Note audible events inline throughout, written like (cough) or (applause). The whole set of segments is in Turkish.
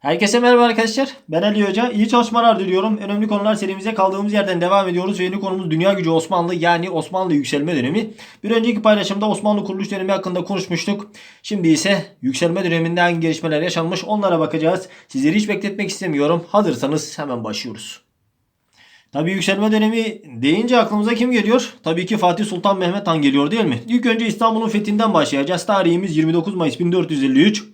Herkese merhaba arkadaşlar. Ben Ali Hoca. İyi çalışmalar diliyorum. Önemli konular serimize kaldığımız yerden devam ediyoruz. Ve yeni konumuz Dünya Gücü Osmanlı yani Osmanlı yükselme dönemi. Bir önceki paylaşımda Osmanlı kuruluş dönemi hakkında konuşmuştuk. Şimdi ise yükselme döneminde hangi gelişmeler yaşanmış onlara bakacağız. Sizleri hiç bekletmek istemiyorum. Hazırsanız hemen başlıyoruz. Tabii yükselme dönemi deyince aklımıza kim geliyor? Tabii ki Fatih Sultan Mehmet Han geliyor değil mi? İlk önce İstanbul'un fethinden başlayacağız. Tarihimiz 29 Mayıs 1453.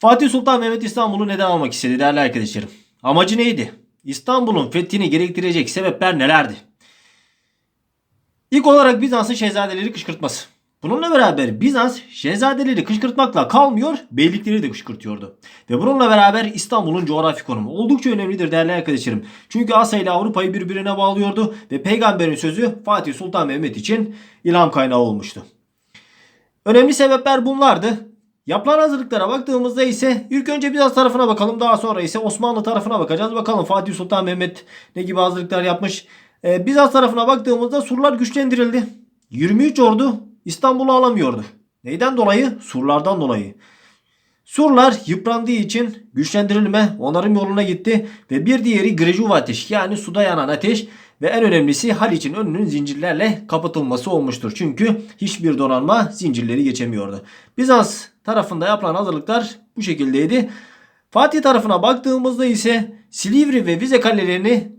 Fatih Sultan Mehmet İstanbul'u neden almak istedi değerli arkadaşlarım? Amacı neydi? İstanbul'un fethini gerektirecek sebepler nelerdi? İlk olarak Bizans'ın şehzadeleri kışkırtması. Bununla beraber Bizans şehzadeleri kışkırtmakla kalmıyor, beylikleri de kışkırtıyordu. Ve bununla beraber İstanbul'un coğrafi konumu oldukça önemlidir değerli arkadaşlarım. Çünkü Asya ile Avrupa'yı birbirine bağlıyordu ve peygamberin sözü Fatih Sultan Mehmet için ilham kaynağı olmuştu. Önemli sebepler bunlardı. Yapılan hazırlıklara baktığımızda ise ilk önce Bizans tarafına bakalım. Daha sonra ise Osmanlı tarafına bakacağız. Bakalım Fatih Sultan Mehmet ne gibi hazırlıklar yapmış. Ee, Bizans tarafına baktığımızda surlar güçlendirildi. 23 ordu İstanbul'u alamıyordu. Neyden dolayı? Surlardan dolayı. Surlar yıprandığı için güçlendirilme onarım yoluna gitti ve bir diğeri grejuva ateş yani suda yanan ateş ve en önemlisi Haliç'in önünün zincirlerle kapatılması olmuştur. Çünkü hiçbir donanma zincirleri geçemiyordu. Bizans tarafında yapılan hazırlıklar bu şekildeydi. Fatih tarafına baktığımızda ise Silivri ve Vize kalelerini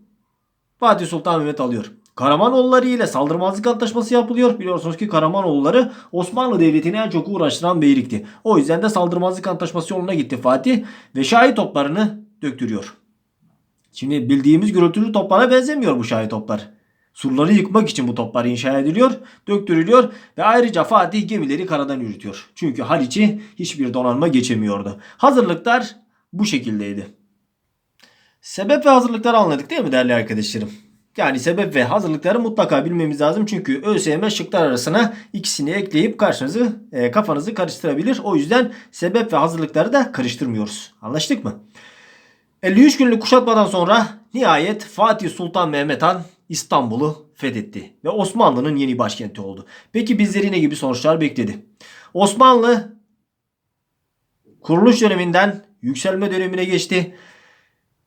Fatih Sultan Mehmet alıyor. Karamanoğulları ile saldırmazlık antlaşması yapılıyor. Biliyorsunuz ki Karamanoğulları Osmanlı Devleti'ni en çok uğraştıran beylikti. O yüzden de saldırmazlık antlaşması yoluna gitti Fatih ve şahi toplarını döktürüyor. Şimdi bildiğimiz gürültülü toplara benzemiyor bu şahi toplar. Surları yıkmak için bu toplar inşa ediliyor, döktürülüyor ve ayrıca Fatih gemileri karadan yürütüyor. Çünkü Haliç'i hiçbir donanma geçemiyordu. Hazırlıklar bu şekildeydi. Sebep ve hazırlıkları anladık değil mi değerli arkadaşlarım? Yani sebep ve hazırlıkları mutlaka bilmemiz lazım. Çünkü ÖSYM şıklar arasına ikisini ekleyip karşınızı e, kafanızı karıştırabilir. O yüzden sebep ve hazırlıkları da karıştırmıyoruz. Anlaştık mı? 53 günlük kuşatmadan sonra nihayet Fatih Sultan Mehmet Han İstanbul'u fethetti ve Osmanlı'nın yeni başkenti oldu. Peki bizleri ne gibi sonuçlar bekledi? Osmanlı kuruluş döneminden yükselme dönemine geçti.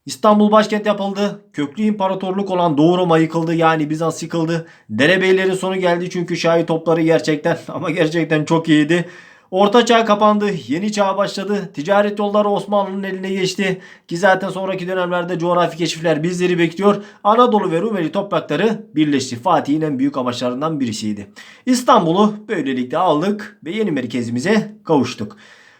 İstanbul başkent yapıldı. Köklü imparatorluk olan Doğu Roma yıkıldı. Yani Bizans yıkıldı. Derebeylerin sonu geldi çünkü şahi topları gerçekten (laughs) ama gerçekten çok iyiydi. Orta çağ kapandı. Yeni çağ başladı. Ticaret yolları Osmanlı'nın eline geçti. Ki zaten sonraki dönemlerde coğrafi keşifler bizleri bekliyor. Anadolu ve Rumeli toprakları birleşti. Fatih'in en büyük amaçlarından birisiydi. İstanbul'u böylelikle aldık ve yeni merkezimize kavuştuk.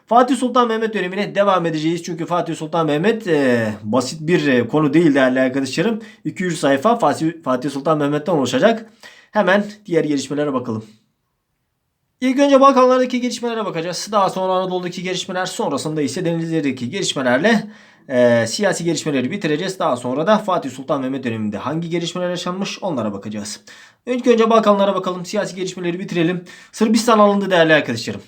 Fatih Sultan Mehmet dönemine devam edeceğiz. Çünkü Fatih Sultan Mehmet e, basit bir e, konu değil değerli arkadaşlarım. 200 sayfa Fatih, Fatih Sultan Mehmet'ten oluşacak. Hemen diğer gelişmelere bakalım. İlk önce Balkanlardaki gelişmelere bakacağız. Daha sonra Anadolu'daki gelişmeler sonrasında ise denizlerdeki gelişmelerle e, siyasi gelişmeleri bitireceğiz. Daha sonra da Fatih Sultan Mehmet döneminde hangi gelişmeler yaşanmış onlara bakacağız. İlk önce Balkanlara bakalım. Siyasi gelişmeleri bitirelim. Sırbistan alındı değerli arkadaşlarım.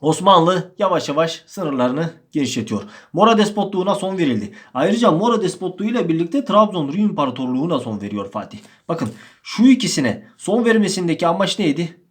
Osmanlı yavaş yavaş sınırlarını genişletiyor. Mora despotluğuna son verildi. Ayrıca Mora despotluğu ile birlikte Trabzon Rum İmparatorluğu'na son veriyor Fatih. Bakın şu ikisine son vermesindeki amaç neydi?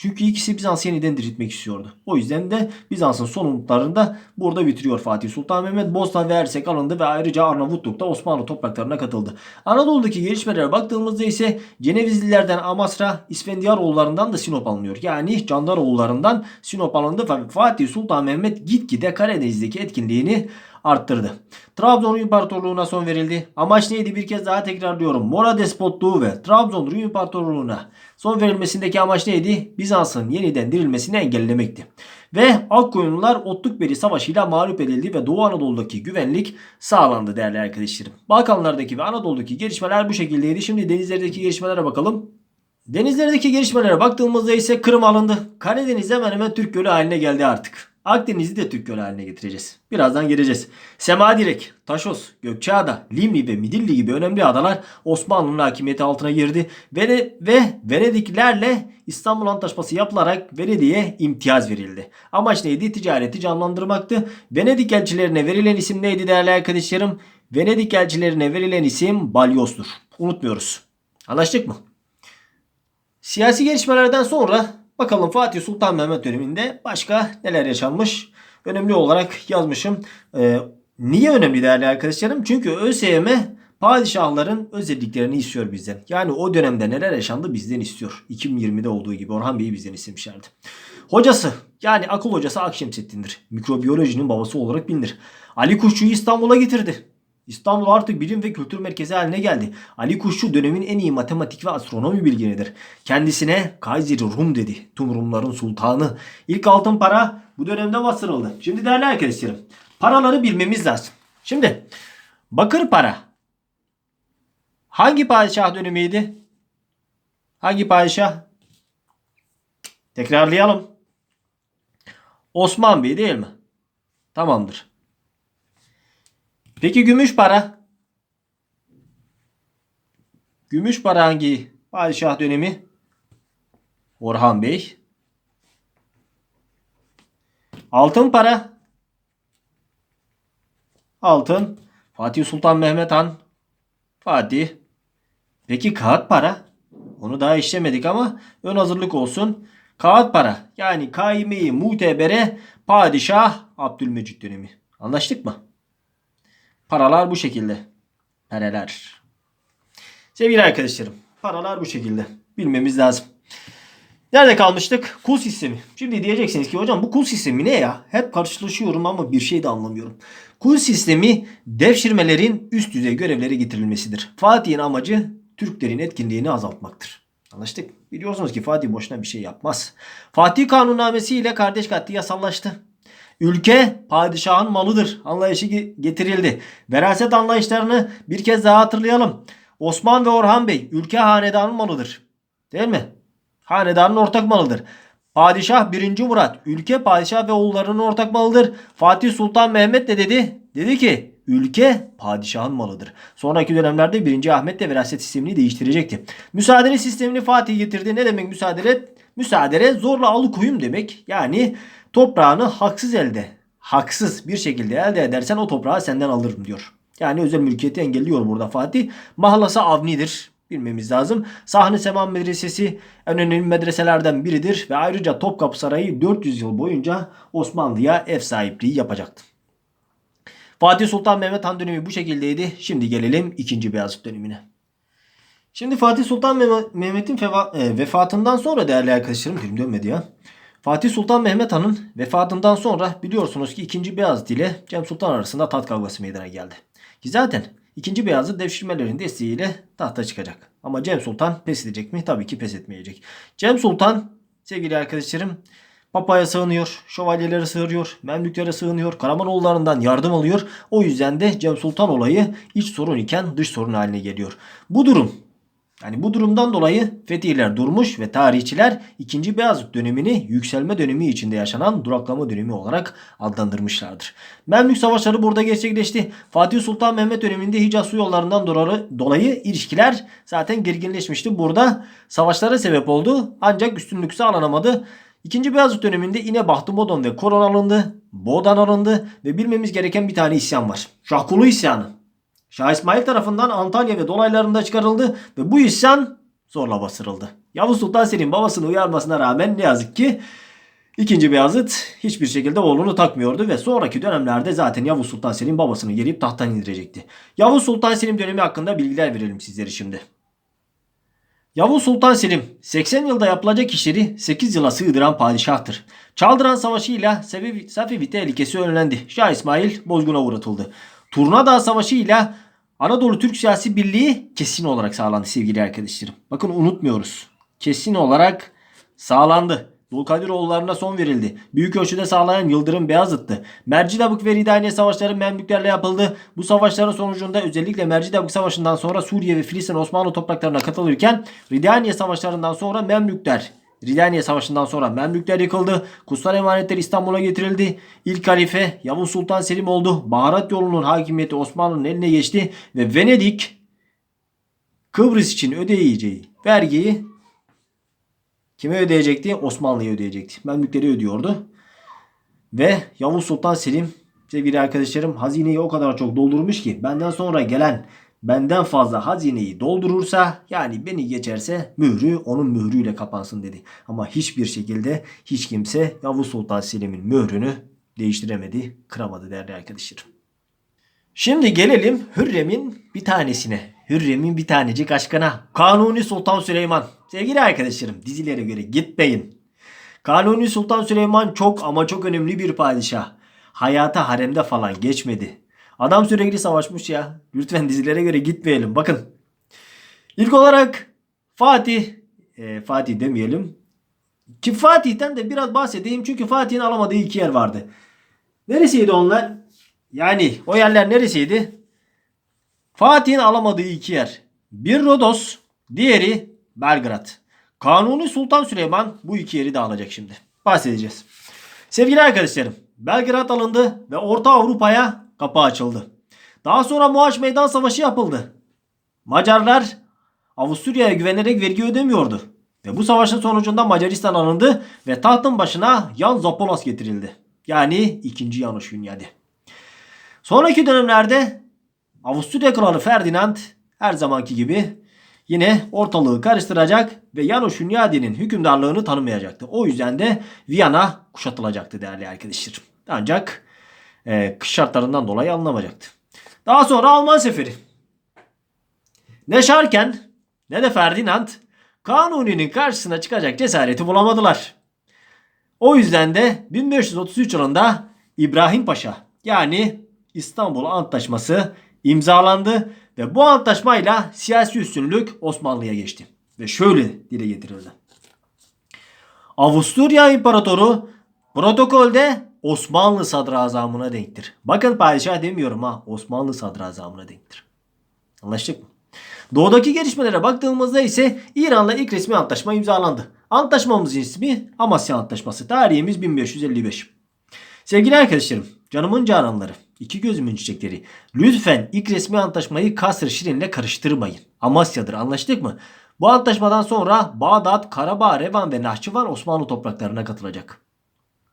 Çünkü ikisi Bizans'ı yeniden diriltmek istiyordu. O yüzden de Bizans'ın son umutlarını da burada bitiriyor Fatih Sultan Mehmet. Bosna ve Ersek alındı ve ayrıca Arnavutluk da Osmanlı topraklarına katıldı. Anadolu'daki gelişmelere baktığımızda ise Cenevizlilerden Amasra, İsfendiyaroğullarından da Sinop alınıyor. Yani Candaroğullarından Sinop alındı ve Fatih Sultan Mehmet gitgide Karadeniz'deki etkinliğini arttırdı. Trabzon Rum İmparatorluğu'na son verildi. Amaç neydi bir kez daha tekrarlıyorum. Mora despotluğu ve Trabzon Rum İmparatorluğu'na son verilmesindeki amaç neydi? Bizans'ın yeniden dirilmesini engellemekti. Ve Akkoyunlular Otlukbeli Savaşı ile mağlup edildi ve Doğu Anadolu'daki güvenlik sağlandı değerli arkadaşlarım. Balkanlardaki ve Anadolu'daki gelişmeler bu şekildeydi. Şimdi denizlerdeki gelişmelere bakalım. Denizlerdeki gelişmelere baktığımızda ise Kırım alındı. Karadeniz hemen hemen Türk Gölü haline geldi artık. Akdeniz'i de Türk Gölü haline getireceğiz. Birazdan geleceğiz. Semadirek, Taşos, Gökçeada, Limni ve Midilli gibi önemli adalar Osmanlı'nın hakimiyeti altına girdi. Ve, ve Venediklerle İstanbul Antlaşması yapılarak Venedik'e imtiyaz verildi. Amaç neydi? Ticareti canlandırmaktı. Venedik elçilerine verilen isim neydi değerli arkadaşlarım? Venedik elçilerine verilen isim Balyos'tur. Unutmuyoruz. Anlaştık mı? Siyasi gelişmelerden sonra bakalım Fatih Sultan Mehmet döneminde başka neler yaşanmış. önemli olarak yazmışım. Ee, niye önemli değerli arkadaşlarım? Çünkü ÖSYM padişahların özelliklerini istiyor bizden. Yani o dönemde neler yaşandı bizden istiyor. 2020'de olduğu gibi Orhan Bey'i bizden istemişlerdi. Hocası yani akıl hocası Akşemseddin'dir. Mikrobiyolojinin babası olarak bilinir. Ali Kuşçu'yu İstanbul'a getirdi. İstanbul artık bilim ve kültür merkezi haline geldi. Ali Kuşçu dönemin en iyi matematik ve astronomi bilginidir. Kendisine Kaiser Rum dedi. Tüm Rumların sultanı. İlk altın para bu dönemde bastırıldı. Şimdi değerli arkadaşlarım paraları bilmemiz lazım. Şimdi bakır para hangi padişah dönemiydi? Hangi padişah? Tekrarlayalım. Osman Bey değil mi? Tamamdır. Peki gümüş para? Gümüş para hangi padişah dönemi? Orhan Bey. Altın para? Altın. Fatih Sultan Mehmet Han. Fatih. Peki kağıt para? Onu daha işlemedik ama ön hazırlık olsun. Kağıt para yani kaime-i mutebere padişah Abdülmecit dönemi. Anlaştık mı? Paralar bu şekilde. Paralar. Sevgili arkadaşlarım paralar bu şekilde. Bilmemiz lazım. Nerede kalmıştık? Kul sistemi. Şimdi diyeceksiniz ki hocam bu kul sistemi ne ya? Hep karşılaşıyorum ama bir şey de anlamıyorum. Kul sistemi devşirmelerin üst düzey görevlere getirilmesidir. Fatih'in amacı Türklerin etkinliğini azaltmaktır. Anlaştık. Biliyorsunuz ki Fatih boşuna bir şey yapmaz. Fatih kanunnamesi ile kardeş katli yasallaştı. Ülke padişahın malıdır anlayışı getirildi. Veraset anlayışlarını bir kez daha hatırlayalım. Osman ve Orhan Bey ülke hanedanın malıdır. Değil mi? Hanedanın ortak malıdır. Padişah 1. Murat ülke padişah ve oğullarının ortak malıdır. Fatih Sultan Mehmet de dedi. Dedi ki ülke padişahın malıdır. Sonraki dönemlerde 1. Ahmet de veraset sistemini değiştirecekti. Müsaade sistemini Fatih getirdi. Ne demek müsaade? Müsaade zorla alıkoyum demek. Yani toprağını haksız elde, haksız bir şekilde elde edersen o toprağı senden alırım diyor. Yani özel mülkiyeti engelliyor burada Fatih. Mahlası Avni'dir bilmemiz lazım. Sahne Seman Medresesi en önemli medreselerden biridir ve ayrıca Topkapı Sarayı 400 yıl boyunca Osmanlı'ya ev sahipliği yapacaktı. Fatih Sultan Mehmet Han dönemi bu şekildeydi. Şimdi gelelim 2. Beyazıt dönemine. Şimdi Fatih Sultan Mehmet'in e, vefatından sonra değerli arkadaşlarım dilim dönmedi ya. Fatih Sultan Mehmet Han'ın vefatından sonra biliyorsunuz ki 2. Beyazıt ile Cem Sultan arasında taht kavgası meydana geldi. Ki zaten 2. Beyazıt devşirmelerin desteğiyle tahta çıkacak. Ama Cem Sultan pes edecek mi? Tabii ki pes etmeyecek. Cem Sultan sevgili arkadaşlarım Papaya sığınıyor, şövalyelere sığınıyor, Memlüklere sığınıyor, Karamanoğullarından yardım alıyor. O yüzden de Cem Sultan olayı iç sorun iken dış sorun haline geliyor. Bu durum yani bu durumdan dolayı fetihler durmuş ve tarihçiler 2. Beyazıt dönemini yükselme dönemi içinde yaşanan duraklama dönemi olarak adlandırmışlardır. Memlük savaşları burada gerçekleşti. Fatih Sultan Mehmet döneminde Hicaz su yollarından dolayı ilişkiler zaten gerginleşmişti. Burada savaşlara sebep oldu ancak üstünlük sağlanamadı. İkinci Beyazıt döneminde yine Bahtı Modon ve Koron alındı. Boğdan alındı ve bilmemiz gereken bir tane isyan var. Şahkulu isyanı. Şah İsmail tarafından Antalya ve dolaylarında çıkarıldı ve bu isyan zorla bastırıldı. Yavuz Sultan Selim babasını uyarmasına rağmen ne yazık ki İkinci Beyazıt hiçbir şekilde oğlunu takmıyordu ve sonraki dönemlerde zaten Yavuz Sultan Selim babasını yerip tahttan indirecekti. Yavuz Sultan Selim dönemi hakkında bilgiler verelim sizlere şimdi. Yavuz Sultan Selim 80 yılda yapılacak işleri 8 yıla sığdıran padişahtır. Çaldıran Savaşı ile Safevi tehlikesi önlendi. Şah İsmail bozguna uğratıldı. Turnadağ Savaşı ile Anadolu Türk siyasi birliği kesin olarak sağlandı sevgili arkadaşlarım. Bakın unutmuyoruz. Kesin olarak sağlandı. Dulkadiroğullarına son verildi. Büyük ölçüde sağlayan Yıldırım Beyazıt'tı. Mercidabık ve Ridaniye savaşları Memlüklerle yapıldı. Bu savaşların sonucunda özellikle Mercidabık Savaşı'ndan sonra Suriye ve Filistin Osmanlı topraklarına katılırken Ridaniye savaşlarından sonra Memlükler Ridaniye Savaşı'ndan sonra Memlükler yıkıldı. Kutsal emanetler İstanbul'a getirildi. İlk halife Yavuz Sultan Selim oldu. Baharat yolunun hakimiyeti Osmanlı'nın eline geçti ve Venedik Kıbrıs için ödeyeceği vergiyi kime ödeyecekti? Osmanlı'ya ödeyecekti. Memlükleri ödüyordu. Ve Yavuz Sultan Selim sevgili arkadaşlarım hazineyi o kadar çok doldurmuş ki benden sonra gelen benden fazla hazineyi doldurursa yani beni geçerse mührü onun mührüyle kapansın dedi. Ama hiçbir şekilde hiç kimse Yavuz Sultan Selim'in mührünü değiştiremedi, kıramadı değerli arkadaşlarım. Şimdi gelelim Hürrem'in bir tanesine. Hürrem'in bir tanecik aşkına. Kanuni Sultan Süleyman. Sevgili arkadaşlarım dizilere göre gitmeyin. Kanuni Sultan Süleyman çok ama çok önemli bir padişah. Hayata haremde falan geçmedi. Adam sürekli savaşmış ya. Lütfen dizilere göre gitmeyelim. Bakın. İlk olarak Fatih. e, Fatih demeyelim. Ki Fatih'ten de biraz bahsedeyim. Çünkü Fatih'in alamadığı iki yer vardı. Neresiydi onlar? Yani o yerler neresiydi? Fatih'in alamadığı iki yer. Bir Rodos, diğeri Belgrad. Kanuni Sultan Süleyman bu iki yeri de alacak şimdi. Bahsedeceğiz. Sevgili arkadaşlarım, Belgrad alındı ve Orta Avrupa'ya kapı açıldı. Daha sonra Muaç Meydan Savaşı yapıldı. Macarlar Avusturya'ya güvenerek vergi ödemiyordu. Ve bu savaşın sonucunda Macaristan alındı ve tahtın başına Jan Zapolas getirildi. Yani 2. Janusz Hunyadi. Sonraki dönemlerde Avusturya Kralı Ferdinand her zamanki gibi yine ortalığı karıştıracak ve Janusz Hunyadi'nin hükümdarlığını tanımayacaktı. O yüzden de Viyana kuşatılacaktı değerli arkadaşlar. Ancak e, kış şartlarından dolayı alınamayacaktı. Daha sonra Alman seferi. Ne Şarken ne de Ferdinand Kanuni'nin karşısına çıkacak cesareti bulamadılar. O yüzden de 1533 yılında İbrahim Paşa yani İstanbul Antlaşması imzalandı ve bu antlaşmayla siyasi üstünlük Osmanlı'ya geçti. Ve şöyle dile getirildi. Avusturya İmparatoru protokolde Osmanlı sadrazamına denktir. Bakın padişah demiyorum ha Osmanlı sadrazamına denktir. Anlaştık mı? Doğudaki gelişmelere baktığımızda ise İran'la ilk resmi antlaşma imzalandı. Antlaşmamızın ismi Amasya Antlaşması. Tarihimiz 1555. Sevgili arkadaşlarım, canımın cananları, iki gözümün çiçekleri. Lütfen ilk resmi antlaşmayı Kasr Şirin'le karıştırmayın. Amasya'dır anlaştık mı? Bu antlaşmadan sonra Bağdat, Karabağ, Revan ve Nahçıvan Osmanlı topraklarına katılacak.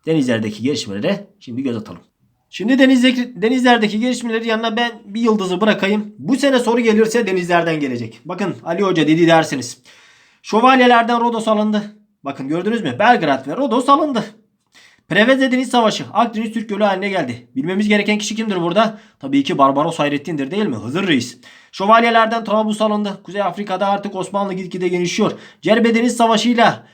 Denizlerdeki gelişmelere şimdi göz atalım. Şimdi denizdeki, denizlerdeki gelişmeleri yanına ben bir yıldızı bırakayım. Bu sene soru gelirse denizlerden gelecek. Bakın Ali Hoca dedi dersiniz. Şövalyelerden Rodos alındı. Bakın gördünüz mü? Belgrad ve Rodos alındı. Preveze Deniz Savaşı Akdeniz Türk Gölü haline geldi. Bilmemiz gereken kişi kimdir burada? Tabii ki Barbaros Hayrettin'dir değil mi? Hızır Reis. Şövalyelerden Trablus alındı. Kuzey Afrika'da artık Osmanlı gitgide genişliyor. Cerbe Deniz Savaşı'yla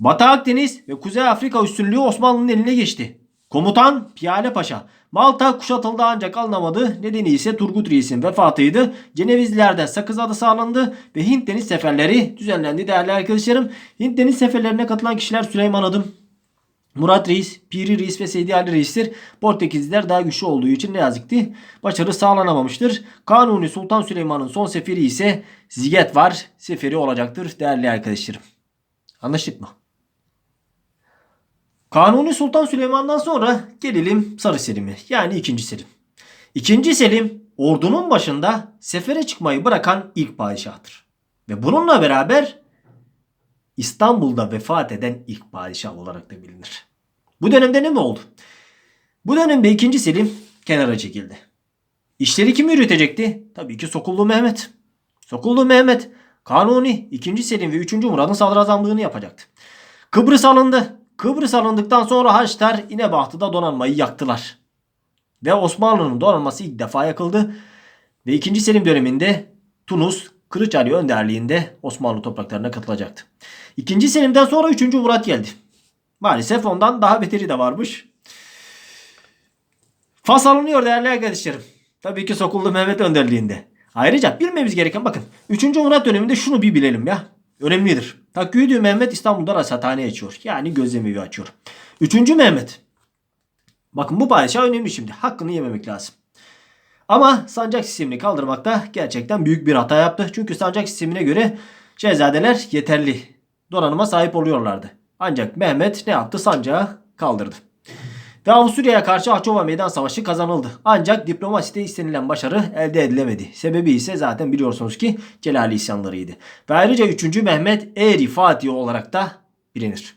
Batı Akdeniz ve Kuzey Afrika üstünlüğü Osmanlı'nın eline geçti. Komutan Piyale Paşa. Malta kuşatıldı ancak alınamadı. Nedeni ise Turgut Reis'in vefatıydı. Cenevizlilerden Sakız adı sağlandı ve Hint deniz seferleri düzenlendi değerli arkadaşlarım. Hint deniz seferlerine katılan kişiler Süleyman Adım, Murat Reis, Piri Reis ve Seydi Ali Reis'tir. Portekizliler daha güçlü olduğu için ne yazık ki başarı sağlanamamıştır. Kanuni Sultan Süleyman'ın son seferi ise Ziget var seferi olacaktır değerli arkadaşlarım. Anlaştık mı? Kanuni Sultan Süleyman'dan sonra gelelim Sarı Selim'e yani ikinci Selim. İkinci Selim ordunun başında sefere çıkmayı bırakan ilk padişahtır. Ve bununla beraber İstanbul'da vefat eden ilk padişah olarak da bilinir. Bu dönemde ne mi oldu? Bu dönemde ikinci Selim kenara çekildi. İşleri kim yürütecekti? Tabii ki Sokullu Mehmet. Sokullu Mehmet Kanuni 2. Selim ve 3. Murad'ın sadrazamlığını yapacaktı. Kıbrıs alındı. Kıbrıs alındıktan sonra Haçlar İnebahtı'da donanmayı yaktılar. Ve Osmanlı'nın donanması ilk defa yakıldı. Ve 2. Selim döneminde Tunus Kılıç Ali önderliğinde Osmanlı topraklarına katılacaktı. 2. Selim'den sonra 3. Murat geldi. Maalesef ondan daha beteri de varmış. Fas alınıyor değerli arkadaşlarım. Tabii ki Sokullu Mehmet önderliğinde. Ayrıca bilmemiz gereken bakın 3. Murat döneminde şunu bir bilelim ya. Önemlidir. Takyüdü Mehmet İstanbul'da rasathane açıyor. Yani gözlemevi açıyor. 3. Mehmet. Bakın bu padişah önemli şimdi. Hakkını yememek lazım. Ama sancak sistemini kaldırmakta gerçekten büyük bir hata yaptı. Çünkü sancak sistemine göre şehzadeler yeterli donanıma sahip oluyorlardı. Ancak Mehmet ne yaptı? Sancağı kaldırdı. Ve Avusturya'ya karşı Ahçova Meydan Savaşı kazanıldı. Ancak diplomaside istenilen başarı elde edilemedi. Sebebi ise zaten biliyorsunuz ki Celali isyanlarıydı. Ve ayrıca 3. Mehmet Eri Fatih olarak da bilinir.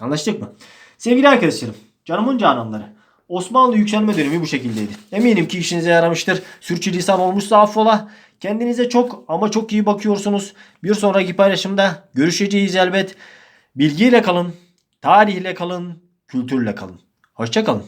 Anlaştık mı? Sevgili arkadaşlarım, canımın cananları. Osmanlı yükselme dönemi bu şekildeydi. Eminim ki işinize yaramıştır. Sürçülisan olmuşsa affola. Kendinize çok ama çok iyi bakıyorsunuz. Bir sonraki paylaşımda görüşeceğiz elbet. Bilgiyle kalın, tarihle kalın, kültürle kalın. Hoşçakalın.